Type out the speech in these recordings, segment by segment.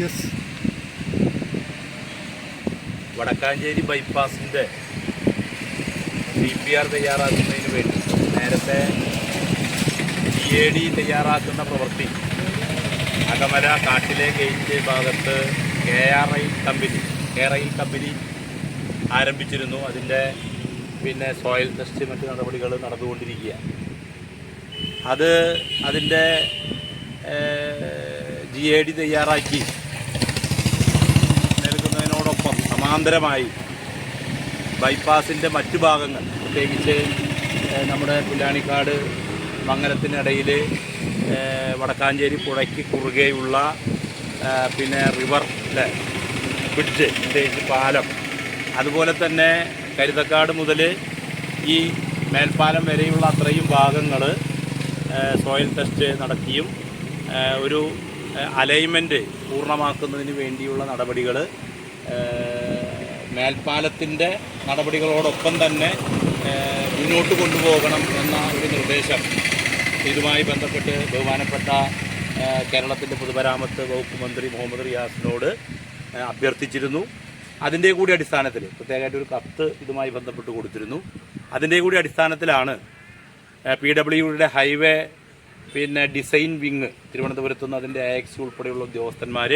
Yes Vadakkanchery ബൈപ്പാസിന്റെ D P R തയ്യാറാക്കുന്നതിന് വേണ്ടി നേരത്തെ ഡി എ ഡി തയ്യാറാക്കുന്ന പ്രവൃത്തി അകമല കാട്ടിലെ ഗേറ്റ് ഭാഗത്ത് K R I company K R I company ആരംഭിച്ചിരുന്നു. അതിന്റെ പിന്നെ സോയിൽ ടെസ്റ്റ് മറ്റ് നടപടികൾ നടന്നുകൊണ്ടിരിക്കുക. അത് അതിന്റെ ജി എ ഡി തയ്യാറാക്കി സമാന്തരമായി ബൈപ്പാസിന്റെ മറ്റു ഭാഗങ്ങൾ പ്രത്യേകിച്ച് നമ്മുടെ പുല്ലാണിക്കാട് മംഗലത്തിനിടയിൽ വടക്കാഞ്ചേരി പുഴയ്ക്ക് കുറുകെയുള്ള പിന്നെ റിവർ അല്ലേ ബ്രിഡ്ജ് പ്രത്യേകിച്ച് പാലം. അതുപോലെ തന്നെ കരുതക്കാട് മുതൽ ഈ മേൽപ്പാലം വരെയുള്ള അത്രയും ഭാഗങ്ങൾ സോയിൽ ടെസ്റ്റ് നടത്തിയും ഒരു അലൈൻമെന്റ് പൂർണമാക്കുന്നതിന് വേണ്ടിയുള്ള നടപടികൾ മേൽപ്പാലത്തിന്റെ നടപടികളോടൊപ്പം തന്നെ മുന്നോട്ട് കൊണ്ടുപോകണം എന്ന ഒരു നിർദ്ദേശം ഇതുമായി ബന്ധപ്പെട്ട് ബഹുമാനപ്പെട്ട കേരളത്തിന്റെ പൊതുമരാമത്ത് വകുപ്പ് മന്ത്രി മുഹമ്മദ് റിയാസിനോട് അഭ്യർത്ഥിച്ചിരുന്നു. അതിന്റെ കൂടി അടിസ്ഥാനത്തിൽ പ്രത്യേകമായിട്ട് ഒരു കത്ത് ഇതുമായി ബന്ധപ്പെട്ട് കൊടുത്തിരുന്നു. അതിന്റെ കൂടി അടിസ്ഥാനത്തിലാണ് പി ഡബ്ല്യുയുടെ ഹൈവേ പിന്നെ ഡിസൈൻ വിങ് തിരുവനന്തപുരത്തുനിന്ന് അതിന്റെ എക്സ് ഉൾപ്പെടെയുള്ള ഉദ്യോഗസ്ഥന്മാർ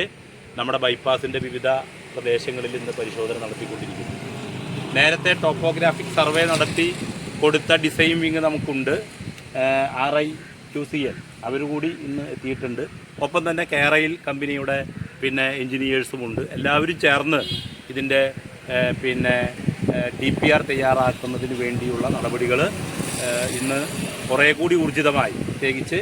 നമ്മുടെ ബൈപ്പാസിന്റെ വിവിധ പ്രദേശങ്ങളിൽ ഇന്ന് പരിശോധന നടത്തിക്കൊണ്ടിരിക്കുന്നു. നേരത്തെ ടോപ്പോഗ്രാഫിക് സർവേ നടത്തി കൊടുത്ത ഡിസൈൻ വിങ് നമുക്കുണ്ട്. R I Q C L അവർ കൂടി ഇന്ന് എത്തിയിട്ടുണ്ട്. ഒപ്പം തന്നെ കേരയിൽ കമ്പനിയുടെ പിന്നെ എൻജിനീയേഴ്സുമുണ്ട് എല്ലാവരും ചേർന്ന് ഇതിന്റെ പിന്നെ ഡി പി ആർ തയ്യാറാക്കുന്നതിന് വേണ്ടിയുള്ള നടപടികൾ ഇന്ന് കുറേ കൂടി ഊർജിതമായി. പ്രത്യേകിച്ച്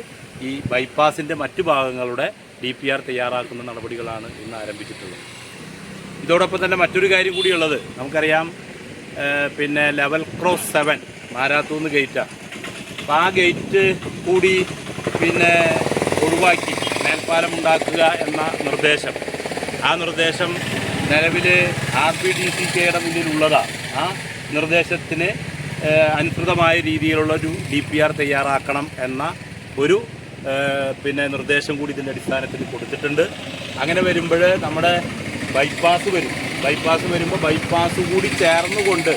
ഈ ബൈപ്പാസിന്റെ മറ്റു ഭാഗങ്ങളുടെ ഡി പി ആർ തയ്യാറാക്കുന്ന നടപടികളാണ് ഇന്ന് ആരംഭിച്ചിട്ടുള്ളത്. ഇതോടൊപ്പം തന്നെ മറ്റൊരു കാര്യം കൂടിയുള്ളത്. നമുക്കറിയാം പിന്നെ ലെവൽ ക്രോസ് സെവൻ മാരാത്തൂന്ന് ഗേറ്റാണ് അപ്പോൾ ആ ഗേറ്റ് കൂടി പിന്നെ ഒഴിവാക്കി മേൽപ്പാലം ഉണ്ടാക്കുക എന്ന നിർദ്ദേശം. ആ നിർദ്ദേശം നിലവിൽ ആർ പി ഡി സി കെയുടെ മുന്നിലുള്ളതാണ് ആ നിർദ്ദേശത്തിന് അനുസൃതമായ രീതിയിലുള്ള ഒരു ഡി പി ആർ തയ്യാറാക്കണം എന്ന ഒരു പിന്നെ നിർദ്ദേശം കൂടി ഇതിന്റെ അടിസ്ഥാനത്തിൽ കൊടുത്തിട്ടുണ്ട്. അങ്ങനെ വരുമ്പോൾ നമ്മുടെ ബൈപ്പാസ് വരും. ബൈപ്പാസ് വരുമ്പോൾ ബൈപ്പാസ് കൂടി ചേർന്നുകൊണ്ട്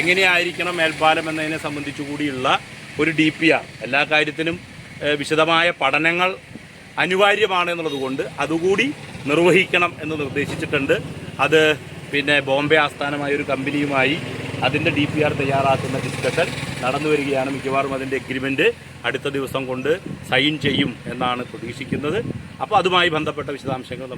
എങ്ങനെയായിരിക്കണം മേൽപ്പാലം എന്നതിനെ സംബന്ധിച്ചു കൂടിയുള്ള ഒരു ഡി പി ആർ എല്ലാ കാര്യത്തിനും വിശദമായ പഠനങ്ങൾ അനിവാര്യമാണ് എന്നുള്ളതുകൊണ്ട് അതുകൂടി നിർവഹിക്കണം എന്ന് നിർദ്ദേശിച്ചിട്ടുണ്ട്. അത് പിന്നെ ബോംബെ ആസ്ഥാനമായ ഒരു കമ്പനിയുമായി അതിന്റെ ഡി പി ആർ തയ്യാറാക്കുന്ന ഡിസ്കഷൻ നടന്നു വരികയാണ്. മിക്കവാറും അതിന്റെ എഗ്രിമെന്റ് അടുത്ത ദിവസം കൊണ്ട് സൈൻ ചെയ്യും എന്നാണ് പ്രതീക്ഷിക്കുന്നത്. അപ്പോൾ അതുമായി ബന്ധപ്പെട്ട വിശദാംശങ്ങൾ